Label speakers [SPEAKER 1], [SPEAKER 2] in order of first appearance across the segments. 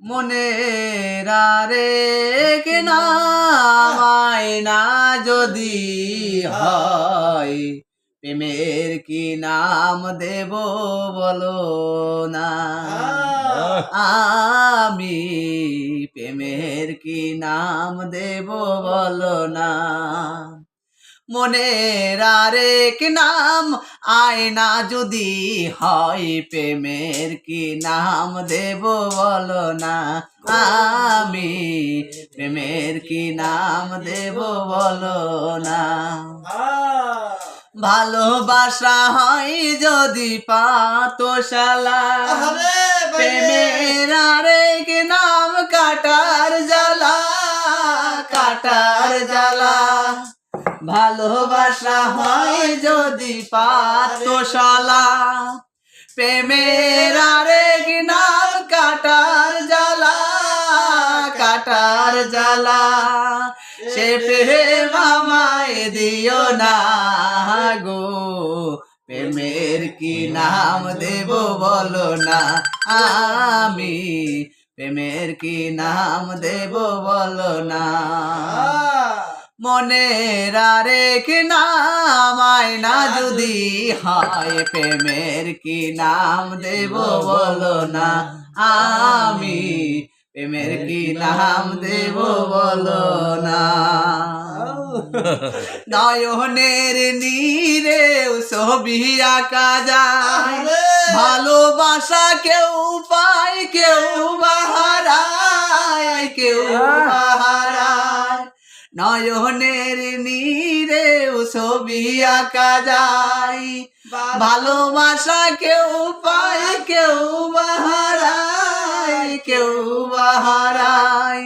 [SPEAKER 1] মনে রে কেনা না যদি হয়, প্রেমের কি নাম দেব বলো না? আমি প্রেমের কি নাম দেব বলো না? মনের আরেক নাম আয়না যদি হয় প্রেমের কি নাম দেব বলো না? আমি প্রেমের কি নাম দেব বলো না। ভালোবাসা হয় যদি পাতশালা প্রেমের আরেক নাম কাটার জ্বালা কাটার জ্বালা। ভালোবাসা হয় যদি পাতশালা প্রেমের আরেক নাম কাটার জ্বালা কাটার জ্বালা। সে প্রেম আমায় দিও না গো, প্রেমের কি নাম দেব বলো না আমি। প্রেমের কি নাম দেব বলো না। মনের আরেক নাম আয়না যদি হয় প্রেমের কি নাম দেব বলো না? আমি প্রেমের কি নাম দেব বলো না? নয়নের নীরে ছবি আঁকা যায় ভালোবাসা কেউ পায় কেউ বাহারায় কেউ বাহারায় নয়নের নীরে ছবি আঁকা যায়। ভালোবাসা কেউ পায় কেউ বাহারায় কেউ বাহারায়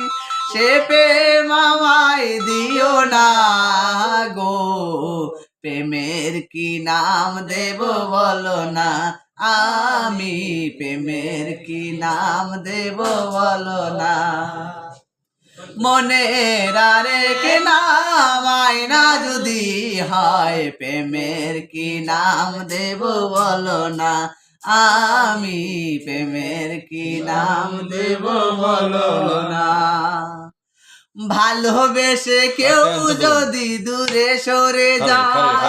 [SPEAKER 1] সে প্রেম আমায় দিও না গো প্রেমের কি নাম দেব বলো না। আমি প্রেমের কি নাম দেব বলো না। মনের কে নাম আয়না যদি হয় প্রেমের কি নাম দেব বলো না? আমি প্রেমের কি নাম দেব বলো না। ভালোবেসে কেউ যদি দূরে সরে যায়।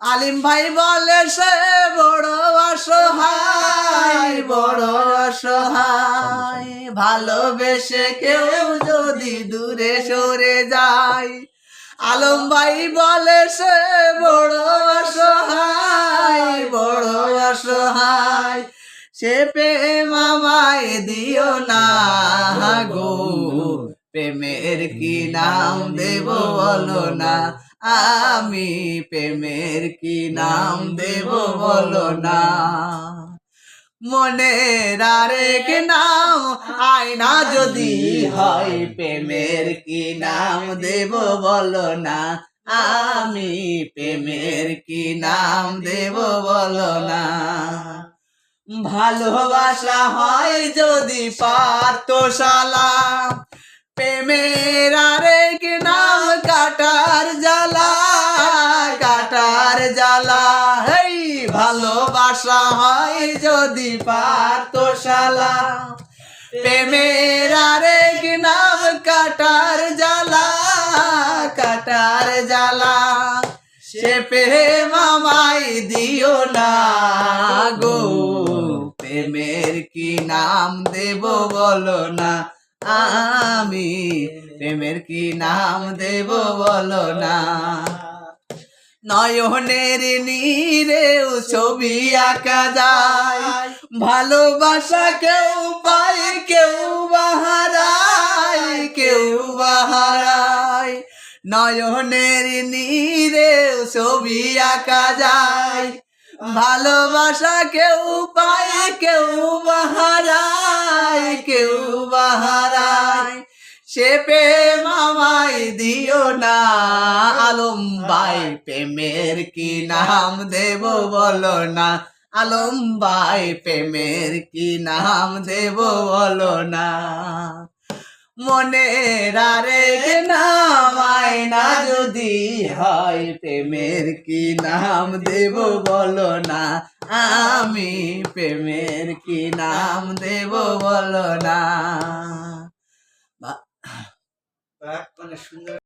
[SPEAKER 1] আলিম ভাই বলে সে বড় অসহায় বড় অসহায়। ভালোবেসে কেউ যদি দূরে সরে যায়। আলম ভাই বলে সে বড় অসহায় বড় অসহায়। সে প্রেম আমায় দিও না গো প্রেমের কি নাম দেব বলো না, আমি প্রেমের কি নাম দেব বলো না। মনের আরেক নাম আয়না যদি হয় প্রেমের কি নাম দেব বলো না। আমি প্রেমের কি নাম দেব বলো না। ভালোবাসা হয় যদি পার্থশালা প্রেমের আরেক নাম কাটার জ্বালা কাটার জ্বালা ভালোবাসা হয় যদি পার্থশালা। প্রেমের আরেক নাম কাটার জ্বালা কাটার জ্বালা। সে প্রেম আমায় দিও না গো। প্রেমের কি নাম দেব বলো না। আমি প্রেমের কি নাম দেব বলো না। নয়নের নীরে ছবি আঁকা যায়। ভালোবাসা কেউ পায় কেউ বাহারায় কেউ বাহারায় নয়নের নীরে ছবি আঁকা যায়। ভালোবাসা কেউ পায় কেউ বাহারায় কেউ বাহারায় সে প্রেম আমায় দিও না। আলম ভাই প্রেমের কি নাম দেব বলো না। আলম ভাই প্রেমের কি নাম দেব বলো না। মনের আরেক নাম, আয়না যদি হয় প্রেমের কি নাম দেব বলো না। আমি প্রেমের কি নাম দেব বলো না। বা- অনেক সুন্দর